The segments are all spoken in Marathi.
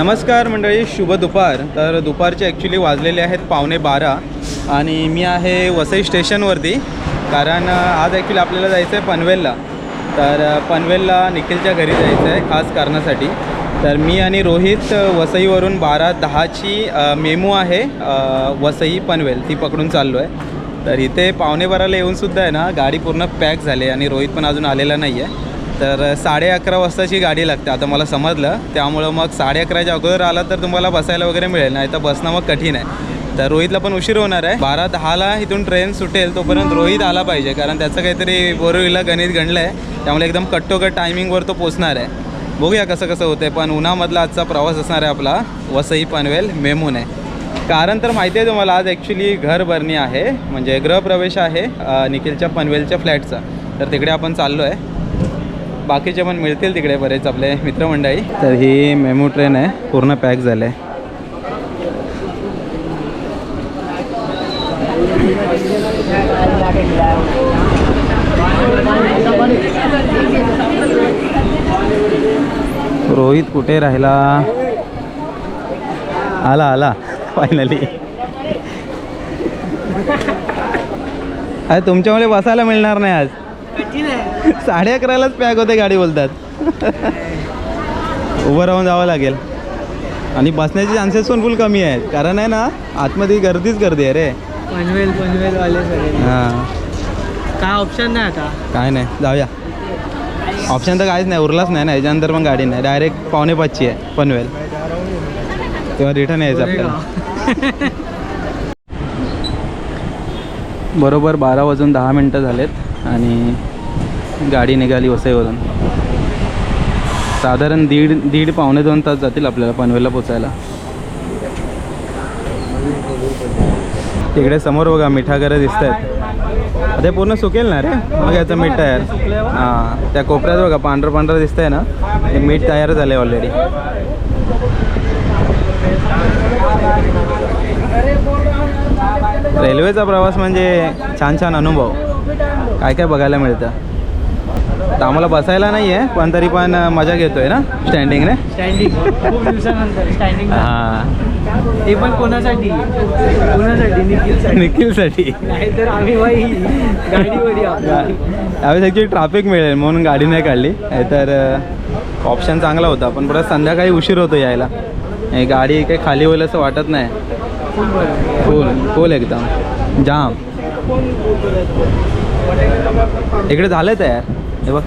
नमस्कार मंडळी शुभ दुपार. तर दुपारचे ॲक्च्युली वाजलेले आहेत पावणे बारा आणि मी आहे वसई स्टेशनवरती. कारण आज ॲक्च्युली आपल्याला जायचं आहे पनवेलला. तर पनवेलला निखिलच्या घरी जायचं आहे खास कारणासाठी. तर मी आणि रोहित वसईवरून बारा दहाची मेमू आहे वसई पनवेल. ती पकडून चाललो आहे तर इथे पावणे बाराला येऊनसुद्धा आहे ना गाडी पूर्ण पॅक झाली आहे आणि रोहित पण अजून आलेला नाही आहे तर साडे अकरा वाजताची गाडी लागते. आता मला समजलं. त्यामुळं मग साडे अकराच्या अगोदर आला तर तुम्हाला बसायला वगैरे मिळेल. नाही तर बसणं मग कठीण आहे. तर रोहितला पण उशीर होणार आहे. बारा दहाला इथून ट्रेन सुटेल तोपर्यंत रोहित आला पाहिजे. कारण त्याचं काहीतरी बोरविला गणित गणलं आहे त्यामुळे एकदम कट्टोकट टायमिंगवर तो पोचणार आहे. बघूया कसं कसं होतं आहे पण उन्हामधला आजचा प्रवास असणार आहे आपला. वसई पनवेल मेमून. आहे कारण तर माहिती आहे तुम्हाला आज ॲक्च्युली घर भरणी आहे. म्हणजे गृहप्रवेश आहे निखिलच्या पनवेलच्या फ्लॅटचा. तर तिकडे आपण चाललो आहे बाकीचे पण मिळतील तिकडे बरेच आपले मित्रमंडळी. तर ही मेमो ट्रेन आहे पूर्ण पॅक झालं. आहे रोहित कुठे राहिला? आला आला फायनली अरे तुमच्यामुळे बसायला मिळणार नाही आज. साडे अकरालाच पॅक होते गाडी बोलतात. उभं राहून जावं लागेल. आणि बसण्याचे चान्सेस पण फुल कमी आहेत. कारण आहे ना आतमध्ये गर्दीच गर्दी आहे रे. पनवेल पनवेल वाले सगळे. हां. काय ऑप्शन नाही आता? काय नाही जाऊया. ऑप्शन तर काहीच नाही उरलाच नाही ना याच्यानंतर पण गाडी नाही. डायरेक्ट पावणे पाचची आहे पनवेल. तेव्हा रिटर्न यायचं आपल्याला. बरोबर बारा वाजून दहा मिनटं झालेत आणि गाडी निघाली वसईवरून. साधारण दीड दीड पावणे दोन तास जातील आपल्याला पनवेलला पोचायला. तिकडे समोर बघा मिठागरं दिसत आहेत ते पूर्ण सुकेल ना रे? मग याचं मीठ तयार. हां त्या कोपऱ्यात बघा पांढरं पांढरं दिसतंय ना? ते मीठ तयार झालं आहे ऑलरेडी रेल्वेचा प्रवास म्हणजे छान छान अनुभव. काय काय बघायला मिळतं? तर आम्हाला बसायला नाही आहे पण तरी पण मजा घेतोय ना स्टँडिंगने स्टँडिंग खूप दिवसानंतर स्टँडिंग हां. ते पण कोणासाठी? कोणासाठी? निखिलसाठी. निखिलसाठी. नाहीतर आम्ही बाई गाडीवर ॲक्च्युली ट्रॅफिक मिळेल म्हणून गाडी नाही काढली. तर ऑप्शन चांगला होता पण परत संध्याकाळी उशीर होतो यायला. हे गाडी काही खाली होईल असं वाटत नाही. खूप फुल फुल एकदम. जाम. इकडे झालं तयार? हे बघ.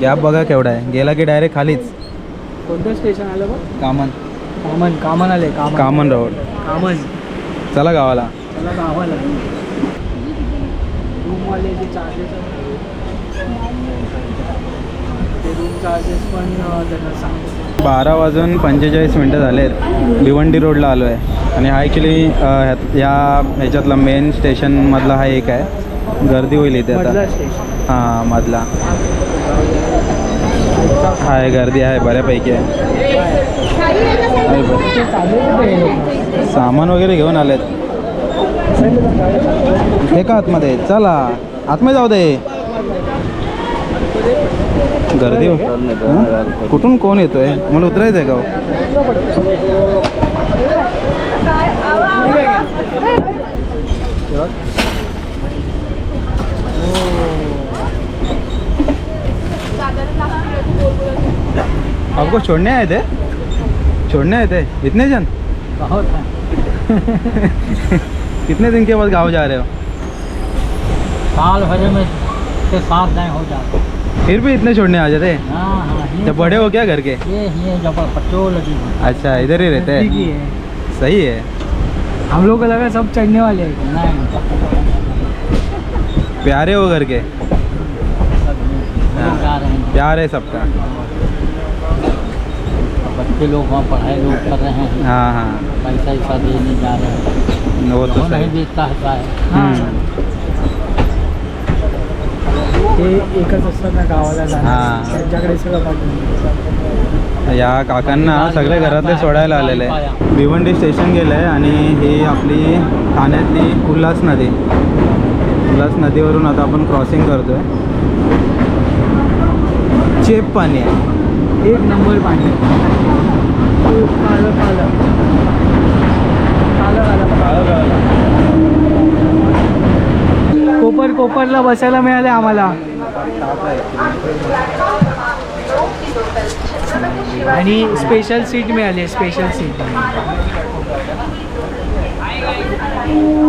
गॅप बघा केवढा आहे. गेला की डायरेक्ट खालीच. कोणतं स्टेशन आलं बघ? कामन. कामन कामन आले कामन. कामन रोड कामन. चला गावाला. त्याला गावाला. रूमवाले चार्जेस रूम चार्जेस पण अं, त्यांना सांगतो. बारा वाजून पंचेचाळीस मिनटं झालेत. भिवंडी रोडला आलो आहे आणि हा ॲक्च्युली ह्या ह्याच्यातला मेन स्टेशनमधला हा एक आहे. गर्दी होईल इथे आता. हां मधला. आहे गर्दी आहे बऱ्यापैकी. आहे. सामान वगैरे घेऊन आलेत. हे का आतमध्ये? चला. आतमध्ये जाऊ दे. गर्दी हो- हं? कुठून कोण येतोय मला उतरायचं आहे का आपको छोड़ने आए थे? छोड़ने आए थे? इतने जन? कितने दिन के बाद गाँव जा रहे हो? साल भर में के साथ नहीं हो जाते फिर भी इतने छोड़ने आ जाते हाँ? हाँ जब बड़े हो क्या घर के? अच्छा इधर ही रहते हैं? है सही है। हम लोग को लगा सब चढ़ने वाले हैं। प्यारे हो घर के? हैं प्यार है सबका। बच्चे लोग वहाँ पढ़ाई लोग कर रहे हैं। हाँ हाँ। पैसा वैसा देने जा रहे हैं। वो तो नहीं देता है। ते एकच असतात ना गावाला हां. त्यांच्याकडे सगळं पाठवून या काकांना सगळे घरातले सोडायला आलेले आहे. भिवंडी स्टेशन गेलं आहे आणि ही आपली ठाण्यातली उल्हास नदी. उल्हास नदीवरून आता आपण क्रॉसिंग करतो आहे चेप पाणी आहे. एक नंबर पाणी कालं कोपर कोपरला बसायला मिळाले आम्हाला. आणि स्पेशल सीट मिळाली special seat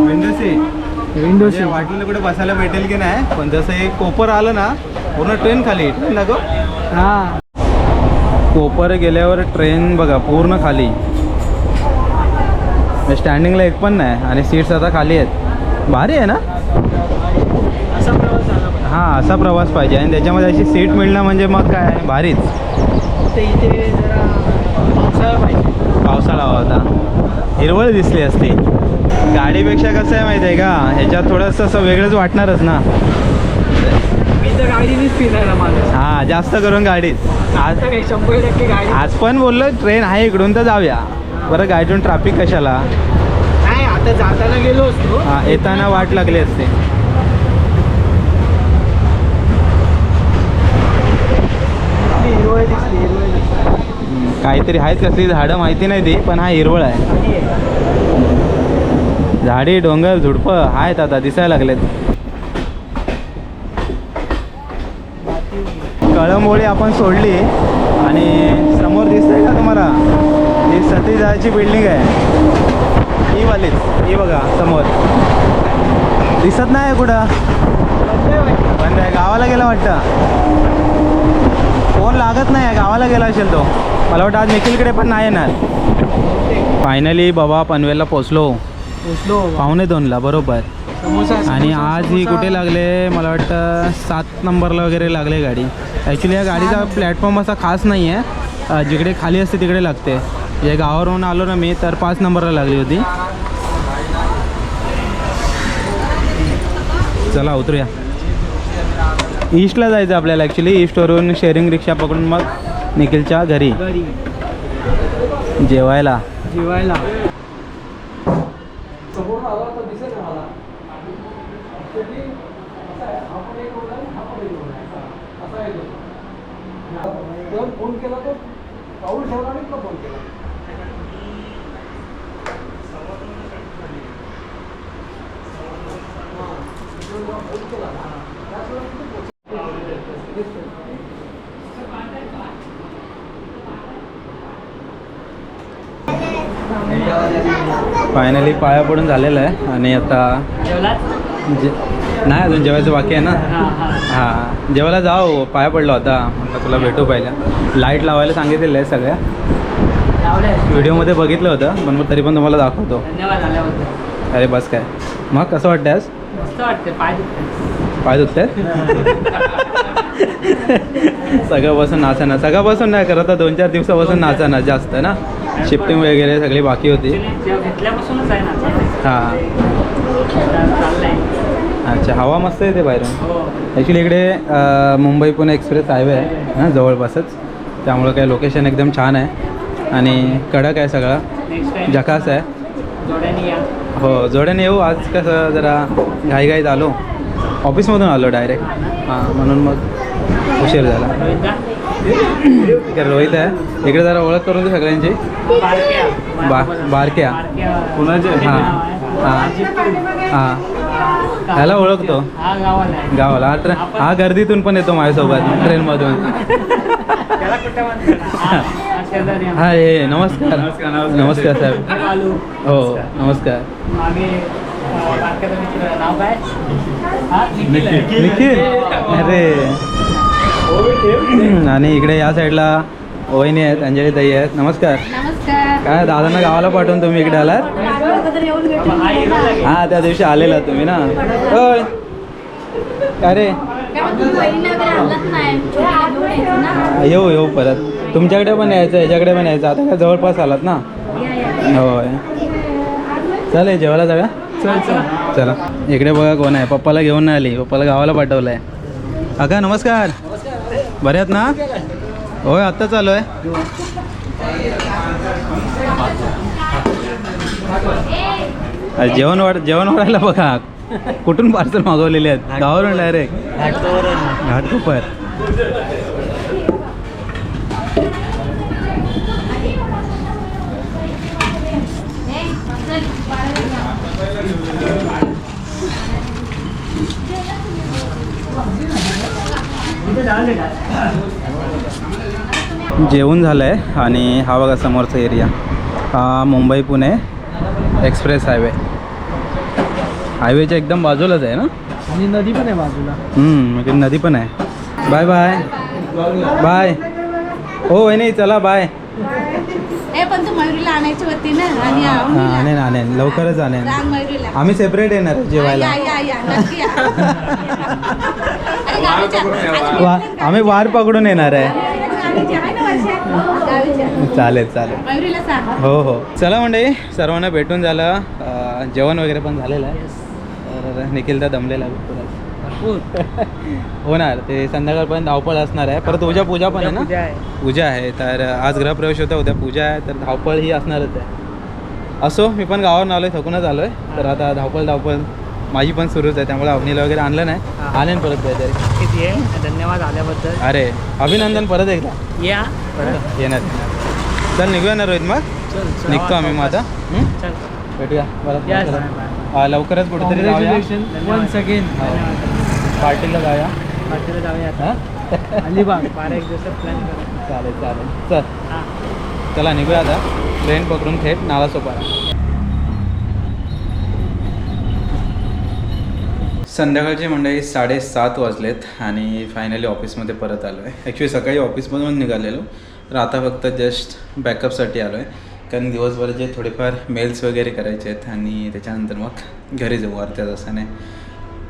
window seat window म्हणजे सीट वाटलेलं कुठे बसायला भेटेल की नाही पण जसं एक कोपर आलं ना पूर्ण ट्रेन खाली. ट्रेन दाखव. हा. कोपर गेल्यावर ट्रेन बघा पूर्ण खाली. स्टँडिंगला एक पण नाही आणि सीट्स आता खाली आहेत. भारी आहे ना असा प्रवास झाला पाहिजे. हां असा प्रवास पाहिजे. आणि त्याच्यामध्ये अशी सीट मिळणं म्हणजे मग काय? भारीच. ते इथे जरा पावसाळा पाहिजे. पावसाळा होता. हिरवळ दिसली असती. गाडीपेक्षा कसं आहे माहिती आहे का? ह्याच्यात थोडंसं असं वेगळंच वाटणारच ना. मी तर गाडीनेच फिरायला माणूस हां जास्त करून गाडीत. आज शंभर टक्के गाडी आज पण बोललो ट्रेन आहे इकडून तर जाऊया. बरं गाडीतून ट्रॅफिक कशाला? नाही आता जाताना गेलो असतो. हां येताना वाट लागली असते आपली हिरवळ दिसली हिरवळ दिसली हम्म, काहीतरी आहेत कसली झाडं माहिती नाही ती पण हा हिरवळ आहे. झाडी डोंगर झुडपं आहेत आता दिसायला लागलेत. कळंबोळी आपण सोडली आणि समोर दिसतंय का तुम्हाला? ही सतीजाची बिल्डिंग आहे. ही वालीच ही बघा समोर. दिसत नाही कुठं? बंद आहे गावाला गेला वाटतं. फोन लागत नाही गावाला गेला असेल तो. मला वाटतं आज निखिलकडे पण नाही येणार. फायनली बाबा पनवेलला पोचलो पोचलो पावणे दोनला बरोबर. आणि आज ही. कुठे लागले? मला वाटतं सात नंबरला वगैरे लागले गाडी. ॲक्च्युली या गाडीचा प्लॅटफॉर्म असा खास नाही आहे. जिकडे खाली असते तिकडे लागते. जे गावावरून आलो ना मी तर पाच नंबरला लागली होती. चला उतरूया. ईस्टला जायचं आपल्याला ॲक्च्युली ईस्टवरून शेअरिंग रिक्षा पकडून मग निखिलच्या घरी. घरी. जेवायला. जेवायला. फ़ोन केला तो पाऊल ठेवला आणि फ़ोन केला फायनली पाया पडून झालेलं आहे. आणि आता जे नाही अजून जेवायचं बाकी आहे ना? हां जेवायला जाऊ पाया पडला होता म्हटलं तुला भेटू पहिला लाइट लावायला सांगितलेलं आहे सगळ्या. व्हिडिओमध्ये बघितलं होतं पण मग तरी पण तुम्हाला दाखवतो. अरे बस काय. मग कसं वाटतं आज? पाय दुखते दुखत सगळ्यापासून नाचाना. सगळ्यापासून नाही करत दोन चार दिवसापासून नाचाना जास्त ना? शिफ्टिंग वगैरे सगळी बाकी होती. हां. अच्छा हवा मस्त येते बाहेरून. हो. ॲक्च्युली इकडे अ, मुंबई पुणे एक्सप्रेस हायवे आहे हां जवळपासच. त्यामुळं काय लोकेशन एकदम छान आहे. आणि कडक आहे सगळं. झकास आहे. हो जोड्याने येऊ. आज कसं जरा घाईघाईत आलो. ऑफिसमधून आलो डायरेक्ट हां म्हणून मग उशीर झाला. इकडे रोहित आहे. इकडे जरा ओळख करून दे सगळ्यांची. बारक्या. बा बारक्या. कुणाचे? हां. हां हां. ह्याला ओळखतो. हा गावाला हा ट्रे हा गर्दीतून पण येतो माझ्यासोबत ट्रेनमधून. त्याला कुठं म्हणतात? हा, हा. हा हे नमस्कार. नमस्कार साहेब. हो नमस्कार. हा निखिल. निखिल. अरे. आणि इकडे या साईडला वहिनी आहेत अंजली ताई आहेत. नमस्कार. नमस्कार. काय दादांना गावाला पाठवून तुम्ही इकडे आलात? अगोदर येऊन भेटून हा. हा त्या दिवशी आलेला तुम्ही ना? होय. काय रे? काय मग तुम्ही बहिणीला वगैरे आणलंच नाही छोटीला घेऊन यायचं ना येऊ येऊ परत. तुमच्याकडे पण यायचं याच्याकडे पण यायचं. आता काय जवळपास आलात ना? होय. चालेल जेवायला जाऊया? चल चल. चला. इकडे बघा कोण आहे. पप्पाला घेऊन नाही आली. पप्पाला गावाला पाठवलं आहे अगा नमस्कार. बरे आहेत ना? होय आत्ता चालू आहे. अरे जेवण वाढ जेवण वाढायला बघा. कुठून पार्सल मागवलेले आहेत? गावावरून डायरेक्ट घाटकोपर. जेवण झालं आहे आणि हा बघा समोरचा एरिया हा मुंबई पुणे एक्सप्रेस हायवे. हायवेच्या एकदम बाजूलाच आहे ना? आणि नदी पण आहे बाजूला. हम्म, म्हणजे नदी पण आहे. Bye bye. बाय. हो नाही चला बाय. ए पण तू मयुरीला आणायची होती ना आणि हां आणेन लवकरच आणेन. आम्ही सेपरेट येणार जेवायला. वा आम्ही वार पकडून येणार आहे. चालेल चालेल. हो हो. चला मंडळी सर्वांना भेटून झालं. जेवण वगैरे पण झालेलं आहे. तर निखिलदा दमलेला आहे भरपूर. होणार. ते संध्याकाळपर्यंत धावपळ असणार आहे. परत उद्या पूजा पण आहे ना? पूजा आहे. तर आज गृहप्रवेश होता उद्या पूजा आहे. तर धावपळ ही असणारच आहे. असो मी पण गावावरून आलो आहे थकूनच आलो आहे तर आता धावपळ धावपळ. माझी पण सुरूच आहे त्यामुळे अवनीला वगैरे आणलं नाही. हा. आणेन परत काहीतरी. किती आहे धन्यवाद आल्याबद्दल. अरे अभिनंदन परत एकदा. या. येणार चल निघूया ना रोहित मग? निघतो आम्ही मग आता. हं? चल. भेटूया. परत. हा, लवकरच कुठेतरी वन्स अगेन पार्टीला जाऊया. पार्टीला जाऊया हा? अलिबाग. बारा एक दिवसात प्लॅन करू. चालेल चालेल. चल. हां. चला निघूया आता. ट्रेन पकडून थेट नालासोपारा. संध्याकाळचे म्हणजे मंडळी साडेसात वाजलेत आणि फायनली ऑफिसमध्ये परत आलो आहे ॲक्च्युली सकाळी ऑफिसमधून निघालेलो. तर आता फक्त जस्ट बॅकअपसाठी आलो आहे कारण दिवसभराचे थोडेफार मेल्स वगैरे करायचे आहेत आणि त्याच्यानंतर मग घरी जाऊ अर्ध्या तासाने.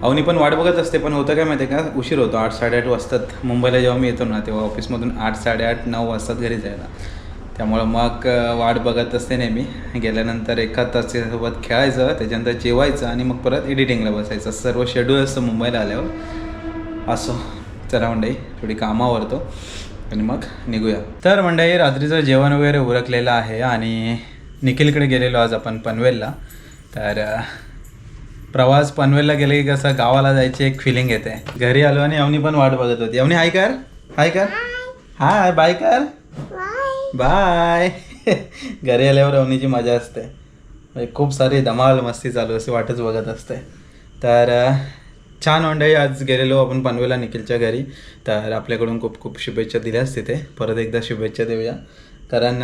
अवनी पण वाट बघत असते पण होतं काय माहिती आहे का? उशीर होतो. आठ साडेआठ वाजतात. मुंबईला जेव्हा मी येतो ना तेव्हा ऑफिसमधून आठ साडेआठ नऊ वाजतात घरी जायला. त्यामुळं मग वाट बघत असते नेहमी. गेल्यानंतर एखाद तास त्याच्यासोबत खेळायचं त्याच्यानंतर जेवायचं आणि मग परत एडिटिंगला बसायचं. सर्व शेड्यूल असतं मुंबईला आल्यावर. असो चला मंडळी थोडी कामावरतो आणि मग निघूया. तर मंडळी रात्रीचं जेवण वगैरे उरकलेलं आहे आणि निखिलकडे गेलेलो आज आपण पनवेलला. तर प्रवास पनवेलला गेले की कसं गावाला जायची एक फिलिंग येते. घरी आलो आणि अवनी पण वाट बघत होती. अवनी हाय कर. हाय कर. हाय बाय कर. बाय. घरी आल्यावर अवनीची मजा असते. म्हणजे खूप सारी धमाल मस्ती चालू असे वाटच बघत असते. तर छान मंडळी आज गेलेलो आपण पनवेला निखिलच्या घरी. तर आपल्याकडून खूप खूप शुभेच्छा दिल्याच तिथे. परत एकदा शुभेच्छा देऊया. कारण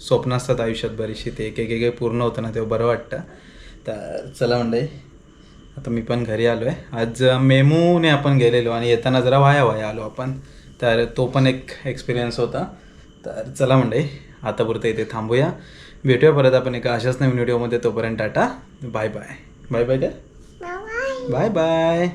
स्वप्न असतात आयुष्यात बरीचशी ते एक एक एक पूर्ण होतं ना तेव्हा बरं वाटतं. तर चला मंडळी आता मी पण घरी आलो आहे आज मेमूने आपण गेलेलो आणि येताना जरा वाया वाया आलो आपण. तर तो पण एक एक्सपिरियन्स होता. तर चला मंडळी आतापुरतं इथे थांबूया. भेटूया परत आपण एका अशाच नवीन व्हिडिओमध्ये. तोपर्यंत Tata. Bye bye. Bye bye. Bye bye.